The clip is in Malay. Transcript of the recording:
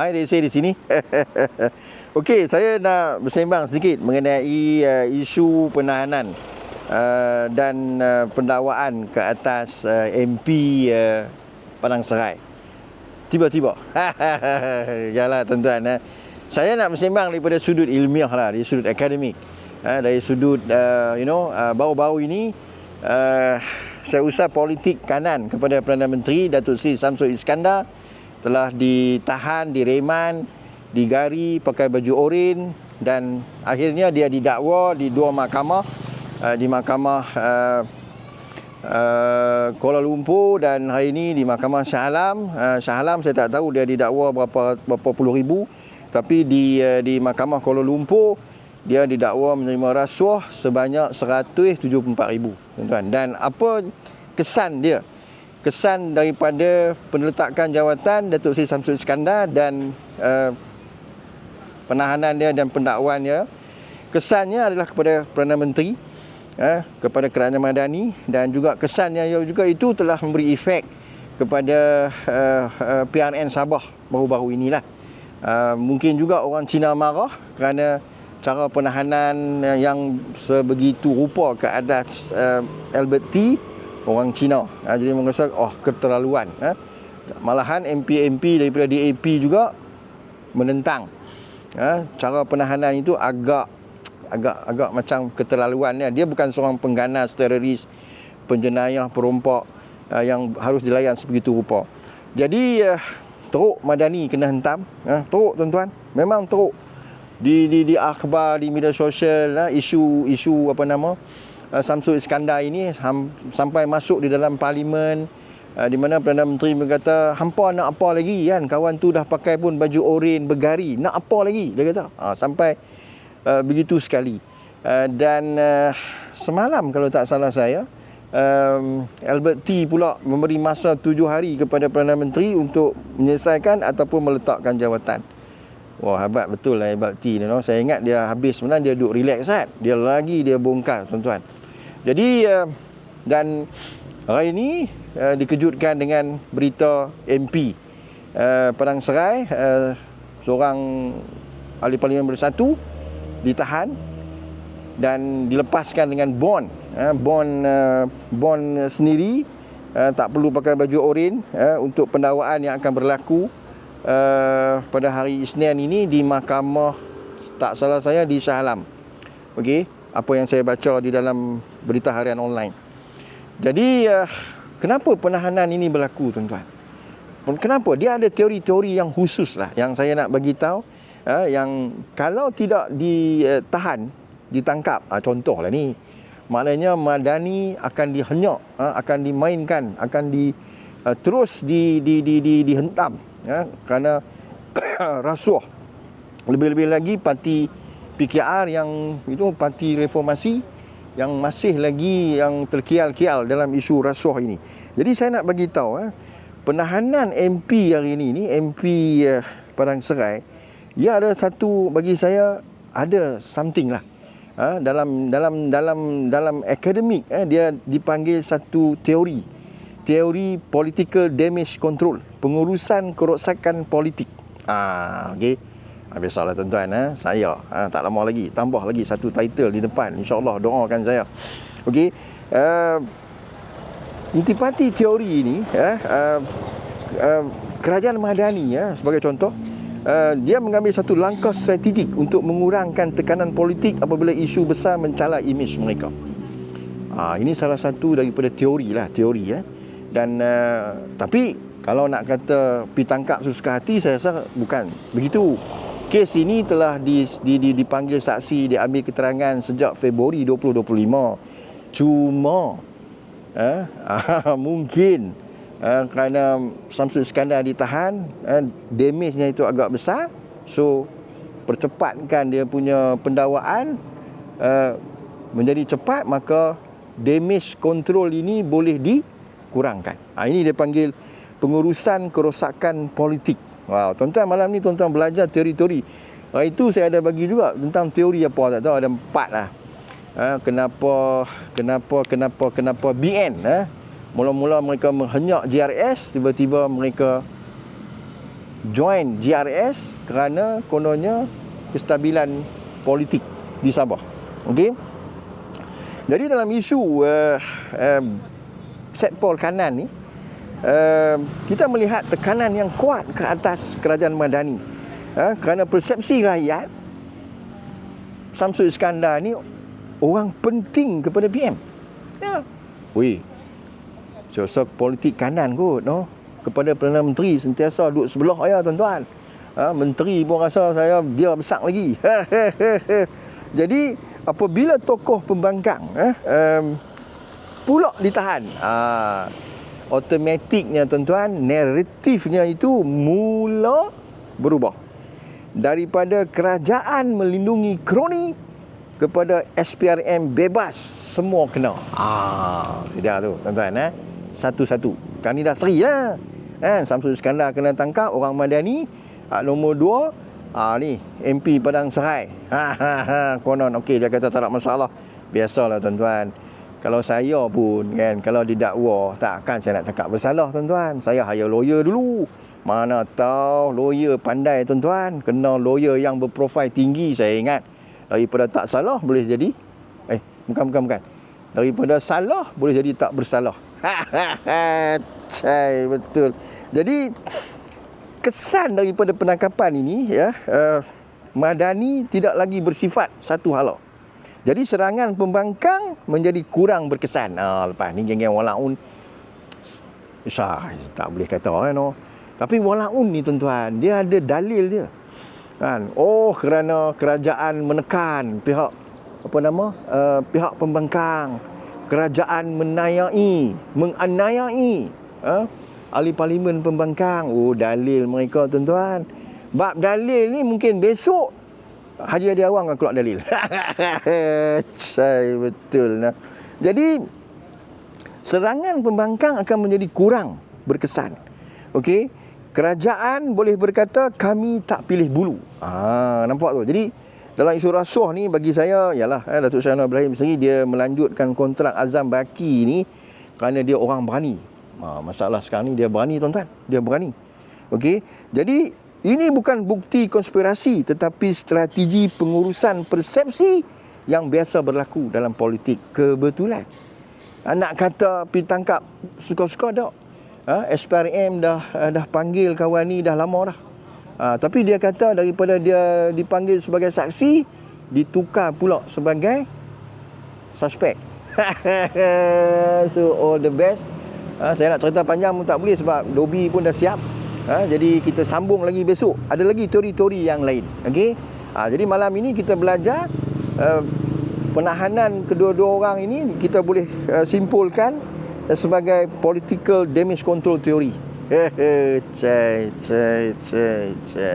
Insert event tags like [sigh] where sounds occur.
Hai Desi di sini. [laughs] Okey, saya nak bersembang sedikit mengenai uh, isu penahanan uh, dan uh, pendakwaan ke atas uh, MP uh, Padang Serai. Tiba-tiba. [laughs] Yalah tuan-tuan eh. Saya nak bersembang daripada sudut ilmiah lah, dari sudut akademik. Uh, dari sudut uh, you know, uh, baru-baru ini uh, saya usah politik kanan kepada Perdana Menteri Datuk Seri Samsul Iskandar telah ditahan, direman digari pakai baju oren dan akhirnya dia didakwa di dua mahkamah uh, di mahkamah uh, uh, Kuala Lumpur dan hari ini di mahkamah Shah Alam. Uh, Shah Alam saya tak tahu dia didakwa berapa berapa puluh ribu tapi di uh, di mahkamah Kuala Lumpur dia didakwa menerima rasuah sebanyak 174 ribu tuan-tuan. Dan apa kesan dia kesan daripada penletakan jawatan Datuk Seri Samsul Iskandar dan uh, penahanan dia dan pendakwaan dia. Kesannya adalah kepada Perdana Menteri eh, kepada kerajaan madani dan juga kesannya juga itu telah memberi efek kepada uh, uh, PRN Sabah baru-baru inilah. Uh, mungkin juga orang Cina marah kerana cara penahanan yang sebegitu rupa ke atas uh, Albert T orang Cina uh, jadi merasa oh keterlaluan uh. malahan MP-MP daripada DAP juga menentang ha, cara penahanan itu agak agak agak macam keterlaluan ya. Dia bukan seorang pengganas teroris, penjenayah, perompak uh, yang harus dilayan sebegitu rupa. Jadi uh, teruk madani kena hentam, uh, teruk tuan-tuan. Memang teruk. Di di di akhbar di media sosial uh, isu isu apa nama uh, Samsul Iskandar ini ham, sampai masuk di dalam parlimen uh, di mana Perdana Menteri berkata hampa nak apa lagi kan? Kawan tu dah pakai pun baju oren bergari. Nak apa lagi? Dia kata. Uh, sampai uh, begitu sekali. Uh, dan uh, semalam kalau tak salah saya um, Albert T pula memberi masa tujuh hari kepada Perdana Menteri untuk menyelesaikan ataupun meletakkan jawatan. Wah hebat betul lah Albert T ni no? Saya ingat dia habis sebenarnya dia duduk relax kan Dia lagi dia bongkar tuan-tuan Jadi uh, dan Hari ini uh, dikejutkan dengan berita MP uh, Padang Serai uh, seorang ahli parlimen bersatu ditahan dan dilepaskan dengan bond uh, bond uh, bond sendiri uh, tak perlu pakai baju oren uh, untuk pendakwaan yang akan berlaku uh, pada hari Isnin ini di mahkamah tak salah saya di Shah Alam. Okey, apa yang saya baca di dalam berita harian online. Jadi uh, kenapa penahanan ini berlaku tuan-tuan? Kenapa? Dia ada teori-teori yang khusus lah yang saya nak bagi tahu uh, yang kalau tidak ditahan, ditangkap, uh, contohlah ni. Maknanya Madani akan dihenyak, uh, akan dimainkan, akan di uh, terus di di di di dihentam uh, kerana [coughs] rasuah. Lebih-lebih lagi parti PKR yang itu parti reformasi yang masih lagi yang terkial-kial dalam isu rasuah ini. Jadi saya nak bagi tahu eh, penahanan MP hari ini ni MP eh, Padang Serai ia ada satu bagi saya ada something lah. Ha, dalam dalam dalam dalam akademik eh, dia dipanggil satu teori teori political damage control pengurusan kerosakan politik ah okey biasalah tuan-tuan eh? Saya ha, Tak lama lagi Tambah lagi satu title di depan InsyaAllah doakan saya Okey uh, Intipati teori ini eh, uh, uh, Kerajaan Madani ya, Sebagai contoh uh, Dia mengambil satu langkah strategik Untuk mengurangkan tekanan politik Apabila isu besar mencala imej mereka uh, Ini salah satu daripada teori lah Teori ya. Dan uh, Tapi Kalau nak kata Pitangkap susuka hati Saya rasa bukan Begitu Kes ini telah di, di, di, dipanggil saksi, diambil keterangan sejak Februari 2025. Cuma eh, [laughs] mungkin eh, kerana Samsul Iskandar ditahan, eh, damage-nya itu agak besar. So, percepatkan dia punya pendakwaan eh, menjadi cepat, maka damage control ini boleh dikurangkan. Ha, ini dia panggil pengurusan kerosakan politik. Wow, tuan-tuan malam ni tuan-tuan belajar teori-teori. Hari itu saya ada bagi juga tentang teori apa tak tahu ada empat lah. Ha, kenapa kenapa kenapa kenapa BN eh? Mula-mula mereka menghenyak JRS, tiba-tiba mereka join GRS kerana kononnya kestabilan politik di Sabah. Okey. Jadi dalam isu uh, uh, set kanan ni uh, kita melihat tekanan yang kuat ke atas kerajaan Madani. Uh, kerana persepsi rakyat Samsul Iskandar ni orang penting kepada PM. Ya. Weh. Sosok politik kanan kot, no. Kepada Perdana Menteri sentiasa duduk sebelah ya, tuan-tuan. Ha, menteri pun rasa saya dia besar lagi. [laughs] Jadi apabila tokoh pembangkang eh, um, pula ditahan, ha, automatiknya tuan-tuan, naratifnya itu mula berubah. Daripada kerajaan melindungi kroni kepada SPRM bebas semua kena. Ah, tidak tu tuan-tuan eh. Satu-satu. Kan ni dah seri lah. Kan Samsul Iskandar kena tangkap orang Madani. Ah, nombor dua ah, ni MP Padang Serai. Ha ha ha konon okey dia kata tak ada masalah. Biasalah tuan-tuan. Kalau saya pun kan kalau didakwa takkan saya nak cakap bersalah tuan-tuan. Saya hire lawyer dulu. Mana tahu lawyer pandai tuan-tuan. Kena lawyer yang berprofil tinggi saya ingat daripada tak salah boleh jadi eh bukan bukan bukan daripada salah boleh jadi tak bersalah [laughs] cai betul jadi kesan daripada penangkapan ini ya uh, Madani tidak lagi bersifat satu hal jadi serangan pembangkang menjadi kurang berkesan. Ah lepas ni geng-geng walaun Syah, tak boleh kata kan no. Tapi walaun ni tuan-tuan, dia ada dalil dia. Kan? Oh kerana kerajaan menekan pihak apa nama uh, pihak pembangkang. Kerajaan menayai menganiayai uh, ahli parlimen pembangkang. Oh dalil mereka tuan-tuan. Bab dalil ni mungkin besok Haji Adi Awang akan keluar dalil [laughs] Cai betul nah. Jadi Serangan pembangkang akan menjadi kurang Berkesan Okey kerajaan boleh berkata kami tak pilih bulu. Ah, nampak tu. Jadi dalam isu rasuah ni bagi saya ialah eh, Datuk Syahna Ibrahim sendiri dia melanjutkan kontrak Azam Baki ni kerana dia orang berani. Ha, masalah sekarang ni dia berani tuan-tuan. Dia berani. Okey. Jadi ini bukan bukti konspirasi tetapi strategi pengurusan persepsi yang biasa berlaku dalam politik kebetulan. Nak kata pergi tangkap suka-suka tak? ha, SPRM dah uh, dah panggil kawan ni dah lama dah. Ha, tapi dia kata daripada dia dipanggil sebagai saksi ditukar pula sebagai suspek. [laughs] so all the best. Ha, saya nak cerita panjang pun tak boleh sebab Dobi pun dah siap. Ha, jadi kita sambung lagi besok. Ada lagi teori-teori yang lain. Okey. Ha, jadi malam ini kita belajar uh, penahanan kedua-dua orang ini kita boleh uh, simpulkan sebagai political damage control theory. [laughs] Cai, cai, cai, cai.